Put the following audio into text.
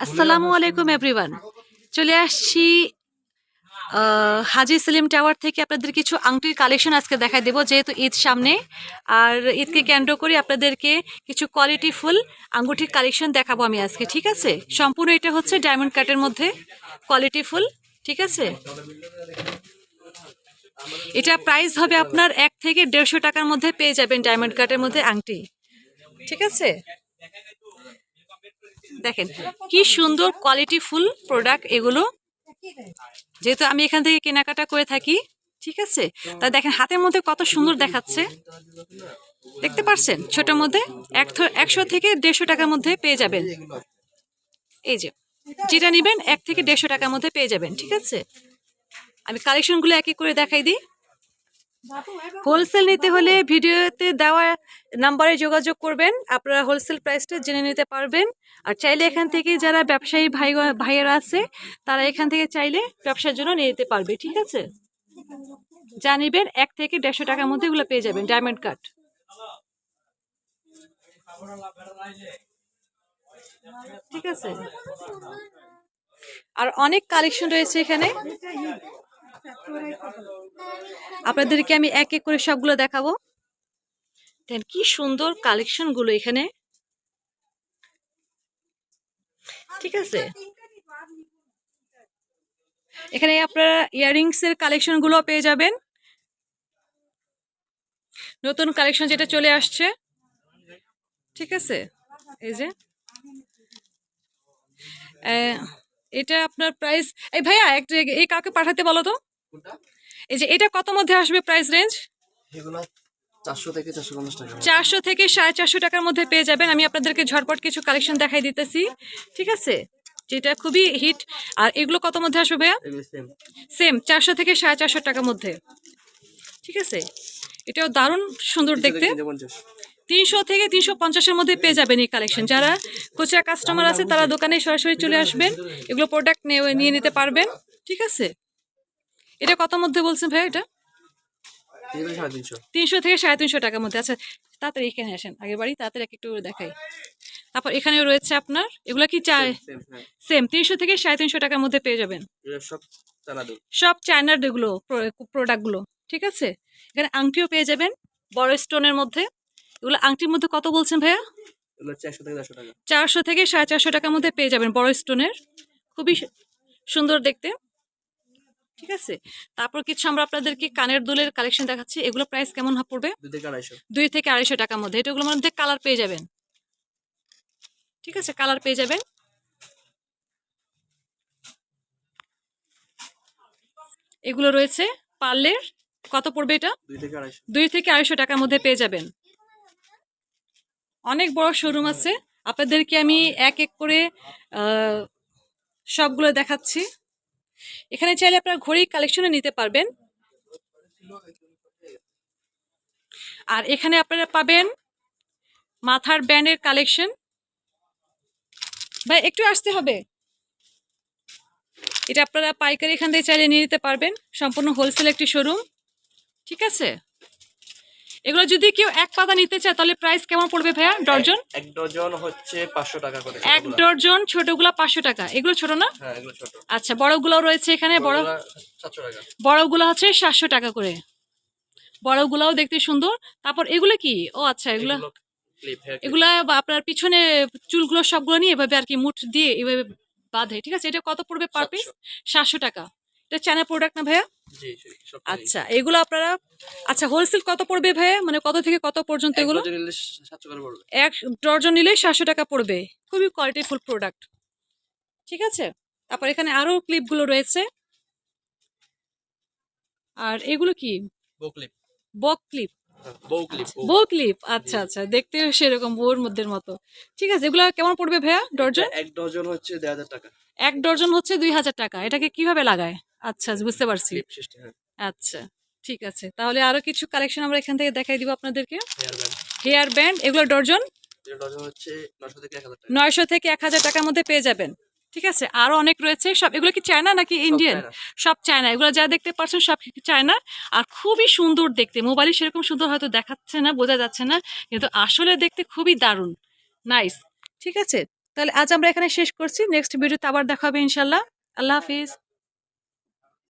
আসসালামু আলাইকুম এভরিওয়ান চলে আসছি হাজি সেলিম টাওয়ার থেকে আপনাদের কিছু আংটির কালেকশন আজকে দেখাই দেবো যেহেতু ঈদ সামনে। আর ঈদকে কেন্দ্র করে আপনাদেরকে কিছু কোয়ালিটি ফুল আঙ্গুঠির কালেকশন দেখাবো আমি আজকে ঠিক আছে? সম্পূর্ণ এটা হচ্ছে ডায়মন্ড কাটের মধ্যে কোয়ালিটি ফুল ঠিক আছে? এটা প্রাইস হবে আপনার এক থেকে দেড়শো টাকার মধ্যে পেয়ে যাবেন ডায়মন্ড কাটের মধ্যে আংটি ঠিক আছে? দেখেন, কি সুন্দর কোয়ালিটি ফুল প্রোডাক্ট এগুলো। যেহেতু আমি এখান থেকে কেনাকাটা করে থাকি, ঠিক আছে? তা দেখেন, হাতের মধ্যে কত সুন্দর দেখাচ্ছে। দেখতে পারছেন? ছোটোর মধ্যে এক একশো থেকে দেড়শো টাকার মধ্যে পেয়ে যাবেন। এই যে, যেটা নেবেন, এক থেকে দেড়শো টাকার মধ্যে পেয়ে যাবেন, ঠিক আছে? আমি কালেকশনগুলো এক এক করে দেখাই দিই। হোলসেল নিতে হলে ভিডিওতে দেওয়া নাম্বারে যোগাযোগ করবেন। আপনারা হোলসেল প্রাইসটা জেনে নিতে পারবেন। আর চাইলে এখান থেকে যারা ব্যবসায়ী ভাই ভাইয়েরা আছে তারা এখান থেকে চাইলে ব্যবসার জন্য নিয়ে নিতে পারবে ঠিক আছে? যা নেবেন এক থেকে দেড়শো টাকার মধ্যে এগুলো পেয়ে যাবেন ডায়মন্ড কাট ঠিক আছে? আর অনেক কালেকশন রয়েছে এখানে। আপনাদেরকে আমি এক এক করে সবগুলো দেখাবো। দেন কি সুন্দর কালেকশনগুলো এখানে। ঠিক আছে? এখানে আপনারা ইয়াররিংস এর কালেকশনগুলো পেয়ে যাবেন। নতুন কালেকশন যেটা চলে আসছে। ঠিক আছে? এই যে। এটা আপনার প্রাইস এই ভাইয়া একটা এই কাউকে পাঠাতে বলো তো। এই যে এটা কত মধ্যে আসবে প্রাইস রেঞ্জ এগুলো চারশো থেকে সাড়ে চারশো টাকার মধ্যে পেয়ে যাবেন। আমি আপনাদেরকে ঝটপট কিছু কালেকশন দেখাই দিতেছি। ঠিক আছে? যেটা খুবই হিট আর এগুলো কত মধ্যে আসবে ভাইয়া? সেম চারশো থেকে সাড়ে চারশো টাকার মধ্যে। ঠিক আছে? এটাও দারুণ সুন্দর দেখতে। তিনশো থেকে তিনশো পঞ্চাশের মধ্যে পেয়ে যাবেন এই কালেকশন যারা খুচরা কাস্টমার আছে তারা দোকানে সরাসরি চলে আসবেন। এগুলো প্রোডাক্ট নিয়ে নিতে পারবেন। ঠিক আছে? এটা কত মধ্যে বলছেন ভাই এটা? তিনশো থেকে সাড়ে তিনশো টাকার মধ্যে। আচ্ছা তাড়াতাড়ি এখানে আসেন আগের বাড়ি তাড়াতাড়ি একটু দেখাই। তারপর এখানেও রয়েছে আপনার এগুলো কি চায় সেম হ্যাঁ। তিনশো থেকে সাড়ে তিনশো টাকার মধ্যে পেয়ে যাবেন। সব চায়নার এগুলো প্রোডাক্টগুলো ঠিক আছে? এখানে আংটিও পেয়ে যাবেন বড় স্টোনের মধ্যে। এগুলো আংটির মধ্যে কত বলছেন ভাইয়া? চারশো থেকে সাড়ে চারশো টাকার মধ্যে পেয়ে যাবেন বড় স্টোনের খুবই সুন্দর দেখতে। ঠিক আছে? তারপর কিছু আমরা আপনাদেরকে কানের দুলের কালেকশন দেখাচ্ছি। এগুলো প্রাইস কেমন পড়বে? দুই থেকে আড়াইশো। টাকার মধ্যে। এটাগুলোর মধ্যে কালার পেয়ে যাবেন। ঠিক আছে? কালার পেয়ে যাবেন। এগুলো রয়েছে। পার্লের কত পড়বে এটা? দুই থেকে আড়াইশো। টাকার মধ্যে পেয়ে যাবেন। অনেক বড় শোরুম আছে। আপনাদেরকে আমি এক এক করে আহ, সবগুলো দেখাচ্ছি। এখানে চাইলে আপনার ঘড়ি কালেকশনে নিতে পারবেন। আর এখানে আপনারা পাবেন মাথার ব্যান্ডের কালেকশন ভাই, একটু আসতে হবে। এটা আপনারা পাইকারি এখান থেকে চাইলে নিয়ে নিতে পারবেন। সম্পূর্ণ হোলসেল একটি শোরুম ঠিক আছে? এগুলো যদি কেউ এক পাতা নিতে চায় তাহলে প্রাইস কেমন পড়বে ভাইয়া? ডর্জন? এক ডজন হচ্ছে পাঁচশো টাকা করে এক। ডর্জন ছোটগুলো পাঁচশো টাকা। এগুলো ছোট না? হ্যাঁ এগুলো ছোট। আচ্ছা বড়গুলো রয়েছে এখানে। বড় বড়গুলা সাতশো টাকা। বড়গুলো হচ্ছে সাতশো টাকা করে। বড়গুলোও দেখতে সুন্দর। তারপর এগুলো কি? ও আচ্ছা এগুলো এগুলা আপনার পিছনে চুলগুলো সবগুলো নিয়ে এভাবে আর কি মুঠ দিয়ে এভাবে বাঁধে ঠিক আছে? এটা কত পড়বে পার পিস সাতশো টাকা। এটা চায়না প্রোডাক্ট না ভাইয়া? আচ্ছা এগুলো আপনারা আচ্ছা হোলসেল কত পড়বে ভাইয়া? মানে কত থেকে কত পর্যন্ত এগুলো? এক ডর্জন নিলে সাতশো টাকা পড়বে। খুবই কোয়ালিটিফুল প্রোডাক্ট ঠিক আছে? তারপর এখানে আরও ক্লিপগুলো রয়েছে। আর এগুলো কি? বক ক্লিপ বউ ক্লিপ ক্লিপ আচ্ছা আচ্ছা দেখতে সেরকম বউর মধ্যে মতো। ঠিক আছে এগুলো কেমন পড়বে ভাইয়া ডর্জন এক ডজন হচ্ছে হাজার টাকা। এক ডর্জন হচ্ছে দুই হাজার টাকা। এটাকে কীভাবে লাগায়? আচ্ছা বুঝতে পারছি। হ্যাঁ। আচ্ছা ঠিক আছে। তাহলে আরও কিছু কালেকশন আমরা এখান থেকে দেখাই দিব আপনাদেরকে। হেয়ার ব্যান্ড এগুলো ডর্জন নয়শো থেকে এক হাজার টাকার মধ্যে পেয়ে যাবেন। ঠিক আছে? আরও অনেক রয়েছে। সব এগুলো কি চায়না নাকি ইন্ডিয়ান সব চায়না এগুলো যা দেখতে পাচ্ছেন সব চায়না আর খুবই সুন্দর দেখতে। মোবাইলে সেরকম সুন্দর হয়তো দেখাচ্ছে না বোঝা যাচ্ছে না। কিন্তু আসলে দেখতে খুবই দারুণ। নাইস ঠিক আছে? তাহলে আজ আমরা এখানে শেষ করছি। নেক্সট ভিডিওতে আবার দেখা হবে ইনশাল্লাহ। আল্লাহ হাফিজ।